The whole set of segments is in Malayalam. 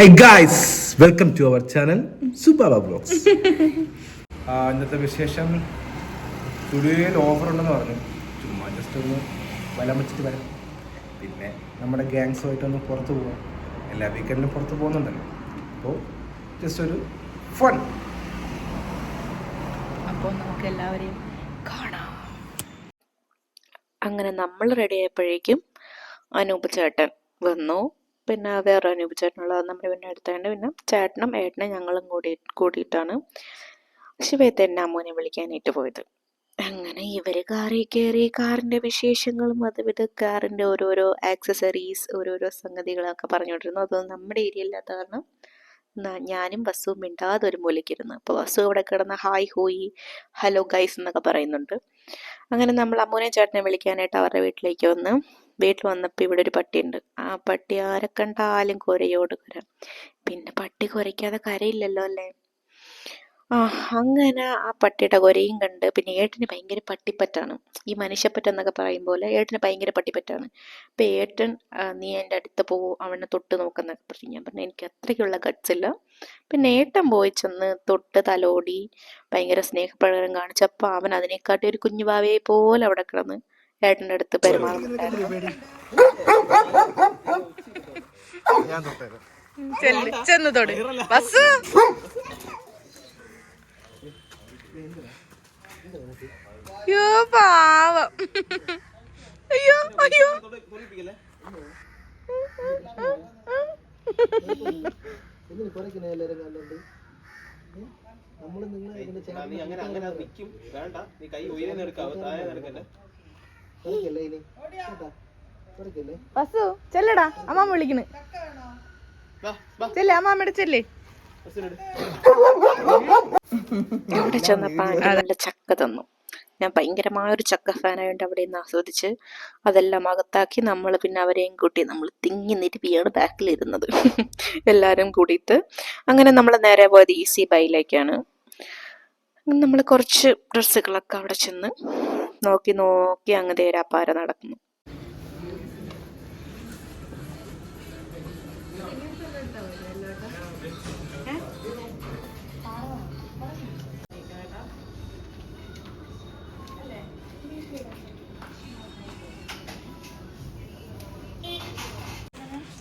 Hey guys welcome to our channel Subaba blogs ഇന്നത്തെ വിശേഷം സ്റ്റുഡിയോയിൽ ഓഫർ ഉണ്ടെന്ന് പറഞ്ഞു. ചുമ്മാ ജസ്റ്റ് ഒന്ന് വലം വെച്ചിട്ട് വരാം. പിന്നെ നമ്മുടെ ഗ്യാങ്സുമായിട്ടൊന്ന് പുറത്ത് പോകാം എല്ലാ വീക്കെൻഡിലും പുറത്ത് പോകുന്നുണ്ടല്ലോ. അപ്പോൾ ജസ്റ്റ് ഒരു ഫൺ അപ്പോൾ നമുക്ക് എല്ലാവരെയും കാണാം. അങ്ങനെ നമ്മൾ റെഡി ആയപ്പോഴേക്കും അനൂപ് ചേട്ടൻ വന്നു. പിന്നെ വേറെ അനൂപ് ചേട്ടനുള്ളത് നമ്മുടെ പിന്നെ അടുത്തുണ്ട് പിന്നെ ചേട്ടനും ഏട്ടനും ഞങ്ങളും കൂടി കൂടിയിട്ടാണ് ശിവേത്തന്നെ അമ്മൂനെ വിളിക്കാനായിട്ട് പോയത്. അങ്ങനെ ഇവർ കാറിൽ കയറി കാറിന്റെ വിശേഷങ്ങളും അതും കാറിന്റെ ഓരോരോ ആക്സസറീസ് ഓരോരോ സംഗതികളൊക്കെ പറഞ്ഞുകൊണ്ടിരുന്നു. അതൊന്നും നമ്മുടെ ഏരിയ ഇല്ലാത്ത കാരണം ഞാനും വസുവും മിണ്ടാതെ ഒരു മൂലയ്ക്കിരുന്നു. അപ്പോൾ വസു അവിടെ കിടന്ന് ഹായ് ഹോയി ഹലോ ഗൈസ് എന്നൊക്കെ പറയുന്നുണ്ട്. അങ്ങനെ നമ്മൾ അമ്മൂനെ ചേട്ടനെ വിളിക്കാനായിട്ട് അവരുടെ വീട്ടിലേക്ക് വന്ന് വീട്ടിൽ വന്നപ്പോൾ ഇവിടെ ഒരു പട്ടിയുണ്ട്. ആ പട്ടി ആരെ കണ്ടാലും കുരയോട് കുര. പിന്നെ പട്ടി കുരയ്ക്കാതെ കരയില്ലല്ലോ അല്ലേ? ആ അങ്ങനെ ആ പട്ടിയുടെ കുരയും കണ്ട് പിന്നെ ഏട്ടന് ഭയങ്കര പട്ടിപ്പറ്റാണ്. ഈ മനുഷ്യപ്പറ്റെന്നൊക്കെ പറയും പോലെ ഏട്ടന് ഭയങ്കര പട്ടിപ്പറ്റാണ്. അപ്പം ഏട്ടൻ നീ എന്റെ അടുത്ത് പോവും അവനെ തൊട്ട് നോക്കുന്നൊക്കെ പറഞ്ഞു. ഞാൻ പറഞ്ഞു എനിക്ക് അത്രയ്ക്കുള്ള ഗട്സ് ഇല്ല. പിന്നെ ഏട്ടൻ പോയി ചെന്ന് തൊട്ട് തലോടി ഭയങ്കര സ്നേഹപ്രകടനം കാണിച്ചപ്പോൾ അവൻ അതിനെക്കാട്ടി ഒരു കുഞ്ഞു പോലെ അവിടെ കിടന്ന് ഏട്ടന്റെ അടുത്ത് പെരുമാറുന്നുണ്ടായിരുന്നു ചെന്ന് തൊട്. ബസ്. അയ്യോ പാവം. അയ്യോ അയ്യോ. നീ അങ്ങനെ അങ്ങനെ നിൽക്കും വേണ്ട. നീ കൈ ഉയരെ നിൽക്കാവോ താഴെ നിൽക്കല്ലേ ബസ്സു ചെല്ലടാ. അമ്മ വിളിക്കണ്. വാ വാ. ചെല്ലേ അമ്മാമ്മയുടെ ചെല്ലേ. അവിടെ ചെന്നപ്പോ നല്ല ചക്ക തന്നു. ഞാൻ ഭയങ്കരമായ ഒരു ചക്ക ഫാനായോണ്ട് അവിടെ നിന്ന് ആസ്വദിച്ച് അതെല്ലാം അകത്താക്കി നമ്മൾ പിന്നെ അവരെയും കൂട്ടി നമ്മൾ തിങ്ങി നിരുപിയാണ് ബാക്കിലിരുന്നത്. എല്ലാവരും കൂടിയിട്ട് അങ്ങനെ നമ്മൾ നേരെ പോയത് ഈസി ബൈയിലേക്കാണ് നമ്മൾ കുറച്ച് ഡ്രസ്സുകളൊക്കെ അവിടെ ചെന്ന് നോക്കി നോക്കി അങ്ങ് തേരാപ്പാര നടക്കുന്നു.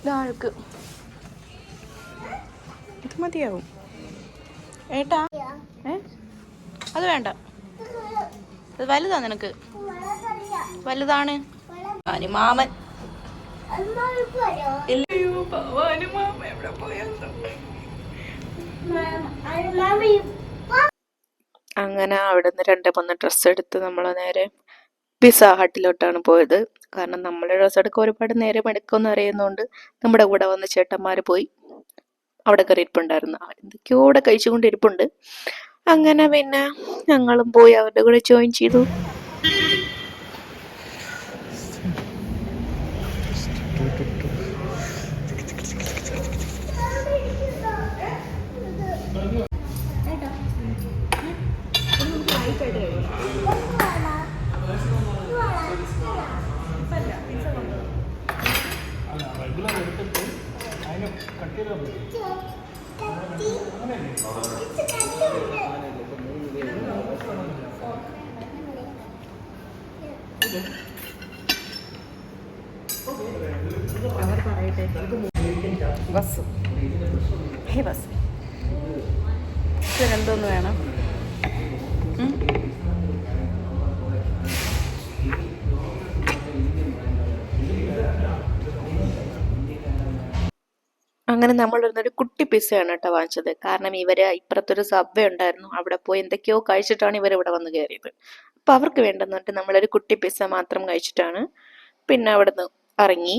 ഇതാൾക്ക്. ഇത് മതിയാവും. ഏട്ടാ? ഏ? അത് വേണ്ട. അത് വലുതാ നിനക്ക്? വലുതാണ്. മാമൻ. അങ്ങനെ അവിടെ നിന്ന് രണ്ട് മൂന്ന് ഡ്രസ്സ് എടുത്ത് നമ്മൾ നേരെ പിസ്സ ഹട്ടിലോട്ടാണ് പോയത്. കാരണം നമ്മളെ ഡ്രസ്സ് എടുക്കാൻ ഒരുപാട് നേരം എടുക്കുമെന്ന് അറിയുന്നതുകൊണ്ട് നമ്മുടെ കൂടെ വന്ന ചേട്ടന്മാർ പോയി. അവിടെ കയറി ഇരിപ്പുണ്ടായിരുന്നു എന്തൊക്കെയോ അവിടെ കഴിച്ചുകൊണ്ട് ഇരിപ്പുണ്ട് അങ്ങനെ പിന്നെ ഞങ്ങളും പോയി അവരുടെ കൂടെ ജോയിൻ ചെയ്തു. ബസ്. ഹേ ബസ്. ഇതിനെന്തോന്ന് വേണം. അങ്ങനെ നമ്മൾ ഒരു കുട്ടി പിസയാണ് കേട്ടോ വാങ്ങിച്ചത്. കാരണം ഇവർ ഇപ്പുറത്തൊരു സബ്വേ ഉണ്ടായിരുന്നു. അവിടെ പോയി എന്തൊക്കെയോ കഴിച്ചിട്ടാണ് ഇവർ ഇവിടെ വന്ന് കയറിയത്. അപ്പൊ അവർക്ക് വേണ്ടെന്നിട്ട് നമ്മളൊരു കുട്ടി പിസ മാത്രം കഴിച്ചിട്ടാണ് പിന്നെ അവിടെ നിന്ന് ഇറങ്ങി.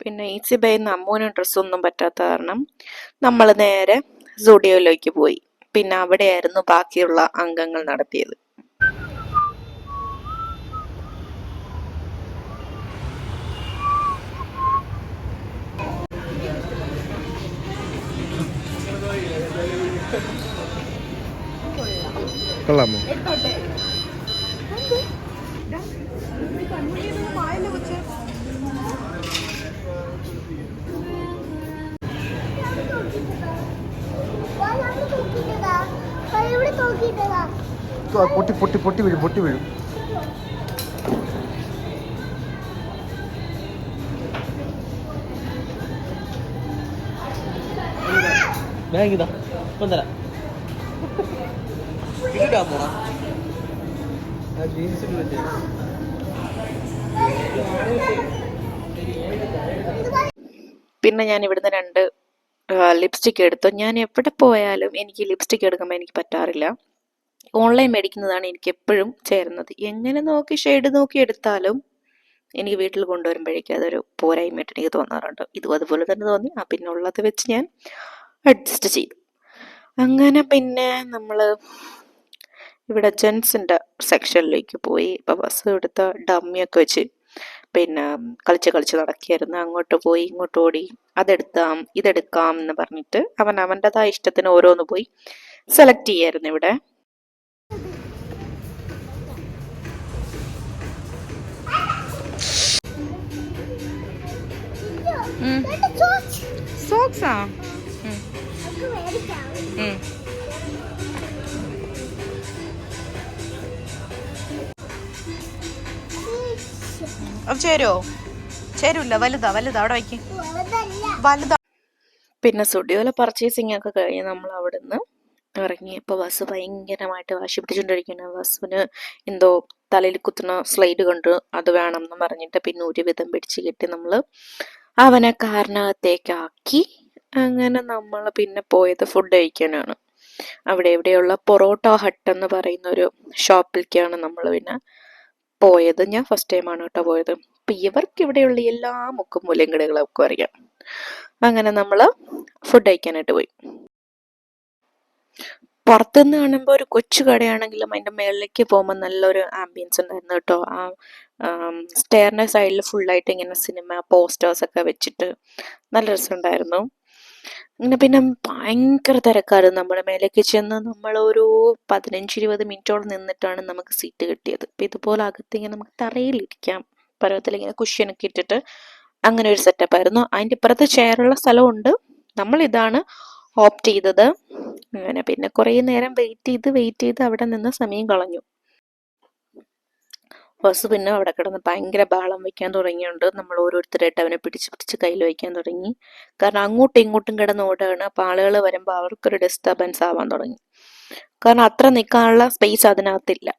പിന്നെ ഈസി ബൈന്ന് അമ്മൂന് ഡ്രസ്സൊന്നും പറ്റാത്ത കാരണം നമ്മൾ നേരെ സുഡിയോയിലേക്ക് പോയി. പിന്നെ അവിടെയായിരുന്നു ബാക്കിയുള്ള അംഗങ്ങൾ നടത്തിയത്. കൊള്ളാമോ? പൊട്ടി പൊട്ടി പൊട്ടി വീഴും പൊട്ടി വീഴും. പോണ. പിന്നെ ഞാൻ ഇവിടുന്ന് രണ്ട് ലിപ്സ്റ്റിക് എടുത്തു? ഞാൻ എവിടെ പോയാലും എനിക്ക് ലിപ്സ്റ്റിക് എടുക്കുമ്പോൾ എനിക്ക് പറ്റാറില്ല. ഓൺലൈൻ മേടിക്കുന്നതാണ് എനിക്ക് എപ്പോഴും ചേരുന്നത്. എങ്ങനെ നോക്കി ഷെയ്ഡ് നോക്കി എടുത്താലും എനിക്ക് വീട്ടിൽ കൊണ്ടുവരുമ്പോഴേക്കും അതൊരു പോരായ്മയായിട്ട് എനിക്ക് തോന്നാറുണ്ട്. ഇതും അതുപോലെ തന്നെ തോന്നി. ആ പിന്നെ ഉള്ളത് വെച്ച് ഞാൻ അഡ്ജസ്റ്റ് ചെയ്തു. അങ്ങനെ പിന്നെ നമ്മൾ ഇവിടെ ജെൻസിന്റെ സെക്ഷനിലേക്ക് പോയി. ഇപ്പോൾ ബസ് എടുത്ത ഡമ്മിയൊക്കെ വെച്ച് പിന്നെ കളിച്ച് കളിച്ച് നടക്കുകയായിരുന്നു. അങ്ങോട്ട് പോയി ഇങ്ങോട്ട് ഓടി അതെടുക്കാം ഇതെടുക്കാം എന്ന് പറഞ്ഞിട്ട് അവൻ അവന്റെതായ ഇഷ്ടത്തിന് ഓരോന്ന് പോയി സെലക്ട് ചെയ്യായിരുന്നു ഇവിടെ. സോക്സാ ചേരുവോ? ചേരൂല്ല വലുതാ വലുതാ അവിടെ വയ്ക്ക്. വലുതാ. പിന്നെ സ്റ്റുഡിയോയിലെ പർച്ചേസിങ് ഒക്കെ കഴിഞ്ഞ് നമ്മൾ അവിടുന്ന് ഇറങ്ങിയപ്പോൾ ബസ് ഭയങ്കരമായിട്ട് വാശി പിടിച്ചുകൊണ്ടിരിക്കുന്നു ബസ്സിന് എന്തോ തലയിൽ കുത്തുന്ന സ്ലൈഡ് കണ്ട്. അത് വേണം എന്ന് പറഞ്ഞിട്ട് പിന്നെ ഒരു വിധം പിടിച്ച് കെട്ടി നമ്മൾ അവനെ കാറിനകത്തേക്കാക്കി. അങ്ങനെ നമ്മൾ പിന്നെ പോയത് ഫുഡ് കഴിക്കാനാണ്. അവിടെ എവിടെയുള്ള പൊറോട്ട ഹട്ട് എന്ന് പറയുന്ന ഒരു ഷോപ്പിലേക്കാണ് നമ്മൾ പിന്നെ പോയത്. ഞാൻ ഫസ്റ്റ് ടൈമാണ് കേട്ടോ പോയത്. അപ്പം ഇവർക്ക് ഇവിടെയുള്ള എല്ലാ മുക്കും ഒക്കെ അറിയാം. അങ്ങനെ നമ്മൾ ഫുഡ് കഴിക്കാനായിട്ട് പോയി. പുറത്തുനിന്ന് കാണുമ്പോൾ ഒരു കൊച്ചു കടയാണെങ്കിലും അതിന്റെ മേളിലേക്ക് പോകുമ്പോൾ നല്ലൊരു ആംബിയൻസ് ഉണ്ടായിരുന്നു കേട്ടോ. ആ സ്റ്റെയറിന്റെ സൈഡിൽ ഫുള്ളായിട്ട് ഇങ്ങനെ സിനിമ പോസ്റ്റേഴ്സ് ഒക്കെ വെച്ചിട്ട് നല്ല രസമുണ്ടായിരുന്നു. അങ്ങനെ പിന്നെ ഭയങ്കര തിരക്കായിരുന്നു. നമ്മുടെ മേലേക്ക് ചെന്ന് നമ്മളൊരു പതിനഞ്ച് ഇരുപത് മിനിറ്റോളം നിന്നിട്ടാണ് നമുക്ക് സീറ്റ് കിട്ടിയത്. അപ്പം ഇതുപോലെ അകത്ത് ഇങ്ങനെ നമുക്ക് തറയിലിരിക്കാം. പർവതത്തിൽ ഇങ്ങനെ കുഷ്യനൊക്കെ ഇട്ടിട്ട് അങ്ങനെ ഒരു സെറ്റപ്പ് ആയിരുന്നു. അതിന്റെ ഇപ്പുറത്ത് ചെയറുള്ള സ്ഥലമുണ്ട്. നമ്മൾ ഇതാണ് ഓപ്റ്റ് ചെയ്തത്. അങ്ങനെ പിന്നെ കുറേ നേരം വെയിറ്റ് ചെയ്ത് വെയിറ്റ് ചെയ്ത് അവിടെ നിന്ന് സമയം കളഞ്ഞു. ബസ് പിന്നെ അവിടെ കിടന്ന് ഭയങ്കര ബഹളം വയ്ക്കാൻ തുടങ്ങിയുണ്ട് നമ്മൾ ഓരോരുത്തരായിട്ട് അവനെ പിടിച്ച് പിടിച്ച് കയ്യിൽ വയ്ക്കാൻ തുടങ്ങി. കാരണം അങ്ങോട്ടും ഇങ്ങോട്ടും കിടന്ന് ഓടുകയാണ്. അപ്പം ആളുകൾ വരുമ്പോൾ അവർക്കൊരു ഡിസ്റ്റർബൻസ് ആവാൻ തുടങ്ങി. കാരണം അത്ര നിൽക്കാനുള്ള സ്പേസ് അതിനകത്തില്ല.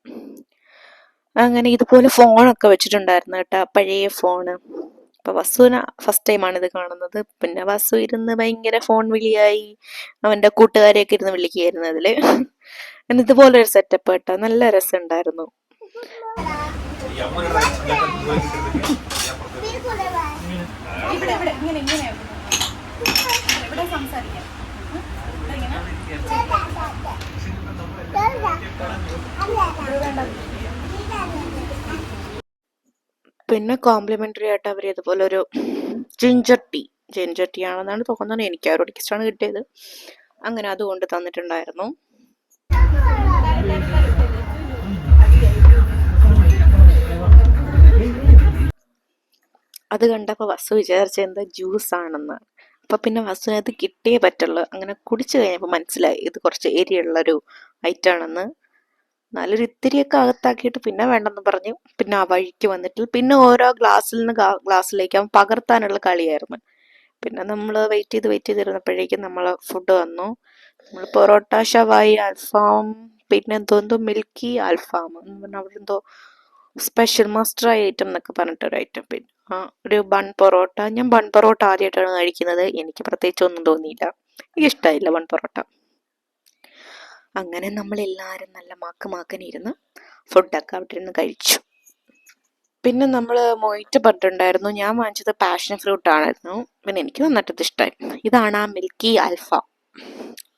അങ്ങനെ ഇതുപോലെ ഫോണൊക്കെ വെച്ചിട്ടുണ്ടായിരുന്നു കേട്ടോ. പഴയ ഫോണ് അപ്പൊ വസുവിന് ഫസ്റ്റ് ടൈമാണ് ഇത് കാണുന്നത്. പിന്നെ വസു ഇരുന്ന് ഭയങ്കര ഫോൺ വിളിയായി. അവന്റെ കൂട്ടുകാരെയൊക്കെ ഇരുന്ന് വിളിക്കുകയായിരുന്നു അതിൽ ഇതുപോലെ ഒരു സെറ്റപ്പ് കേട്ടോ. നല്ല രസമുണ്ടായിരുന്നു. പിന്നെ കോംപ്ലിമെന്ററി ആയിട്ട് അവർ ഇതുപോലെ ഒരു ജിഞ്ചർ ടീ ജിഞ്ചർ ടീ ആണെന്നാണ് തോന്നുന്നത്. എനിക്ക് അവരോട് ടേസ്റ്റാണ് കിട്ടിയത്. അങ്ങനെ അതുകൊണ്ട് തന്നിട്ടുണ്ടായിരുന്നു. അത് കണ്ടപ്പോൾ വസു വിചാരിച്ച എന്താ ജ്യൂസ് ആണെന്ന് അപ്പൊ പിന്നെ വസുവിന് അത് കിട്ടിയേ പറ്റുള്ളൂ. അങ്ങനെ കുടിച്ചു കഴിഞ്ഞപ്പോൾ മനസ്സിലായി ഇത് കുറച്ച് എരിയുള്ളൊരു ഐറ്റം ആണെന്ന് നല്ലൊരു ഇത്തിരിയൊക്കെ അകത്താക്കിയിട്ട് പിന്നെ വേണ്ടെന്ന് പറഞ്ഞു. പിന്നെ ആ വഴിക്ക് വന്നിട്ട് പിന്നെ ഓരോ ഗ്ലാസ്സിൽ നിന്ന് ഗ്ലാസ്സിലേക്ക് അവൻ പകർത്താനുള്ള കളിയായിരുന്നു. പിന്നെ നമ്മൾ വെയിറ്റ് ചെയ്ത് വെയിറ്റ് ചെയ്തിരുന്നപ്പോഴേക്കും നമ്മൾ ഫുഡ് വന്നു. നമ്മൾ പൊറോട്ട ഷവായി അൽഫാം പിന്നെ എന്തോ എന്തോ മിൽക്കി അൽഫാം എന്ന് പറഞ്ഞാൽ അവിടെ എന്തോ സ്പെഷ്യൽ മസ്റ്റർ ഐറ്റം എന്നൊക്കെ പറഞ്ഞിട്ടൊരു ഐറ്റം പിന്നെ. ആ ഒരു ബൺ പൊറോട്ട. ഞാൻ ബൺ പൊറോട്ട ആദ്യമായിട്ടാണ് കഴിക്കുന്നത്. എനിക്ക് പ്രത്യേകിച്ച് ഒന്നും തോന്നിയില്ല. എനിക്ക് ഇഷ്ടമായില്ല ബൺ പൊറോട്ട. അങ്ങനെ നമ്മൾ എല്ലാവരും നല്ല മാക്ക് മാക്കനിരുന്ന് ഫുഡൊക്കെ അവിടെ ഇരുന്ന് കഴിച്ചു. പിന്നെ നമ്മൾ മൊയ്റ്റ് പറഞ്ഞിട്ടുണ്ടായിരുന്നു. ഞാൻ വാങ്ങിച്ചത് പാഷൻ ഫ്രൂട്ട് ആണായിരുന്നു. പിന്നെ എനിക്ക് നന്നായിട്ട് ഇഷ്ടമായി ഇതാണ് ആ മിൽക്കി അൽഫ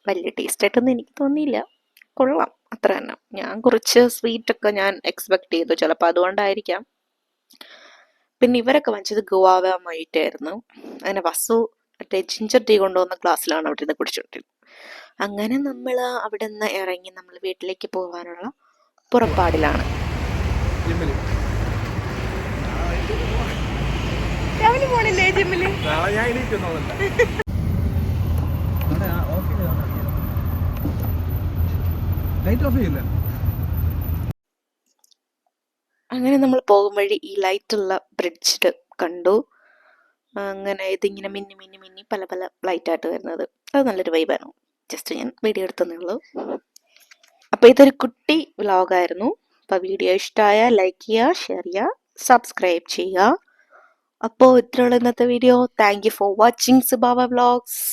വലിയ ടേസ്റ്റ് ആയിട്ടൊന്നും എനിക്ക് തോന്നിയില്ല. കൊള്ളാം. അത്ര തന്നെ. ഞാൻ കുറച്ച് സ്വീറ്റ് ഒക്കെ ഞാൻ എക്സ്പെക്ട് ചെയ്തു. ചിലപ്പോൾ അതുകൊണ്ടായിരിക്കാം. പിന്നെ ഇവരൊക്കെ വാങ്ങിച്ചത് ഗുവാവ മൈറ്റായിരുന്നു അങ്ങനെ വസു മറ്റേ ജിഞ്ചർ ടീ കൊണ്ടുവന്ന ഗ്ലാസ്സിലാണ് അവിടെ നിന്ന് കുടിച്ചുകൊണ്ടിരുന്നത് അങ്ങനെ നമ്മൾ അവിടെ നിന്ന് ഇറങ്ങി നമ്മൾ വീട്ടിലേക്ക് പോകാനുള്ള പുറപ്പാടിലാണ്. ജിമ്മിൽ. രാവിലെ പോണില്ലേ ജിമ്മിൽ? ഞാൻ ലൈറ്റ് ഓഫ് ചെയ്യില്ല? അങ്ങനെ നമ്മൾ പോകും വഴി ഈ ലൈറ്റുള്ള ബ്രിഡ്ജ് കണ്ടു. അങ്ങനെ ഇതിങ്ങനെ മിന്നി മിന്നി മിന്നി പല പല ലൈറ്റായിട്ട് വരുന്നത്. അത് നല്ലൊരു വൈബാണ് ജസ്റ്റ് ഞാൻ വീഡിയോ എടുത്തതേ ഉള്ളൂ. അപ്പോൾ ഇതൊരു കുട്ടി വ്ലോഗായിരുന്നു അപ്പോൾ വീഡിയോ ഇഷ്ടമായ ലൈക്ക് ചെയ്യുക ഷെയർ ചെയ്യുക സബ്സ്ക്രൈബ് ചെയ്യുക. അപ്പോൾ ഇത്രയുള്ള ഇന്നത്തെ video thank you for watching Subaba vlogs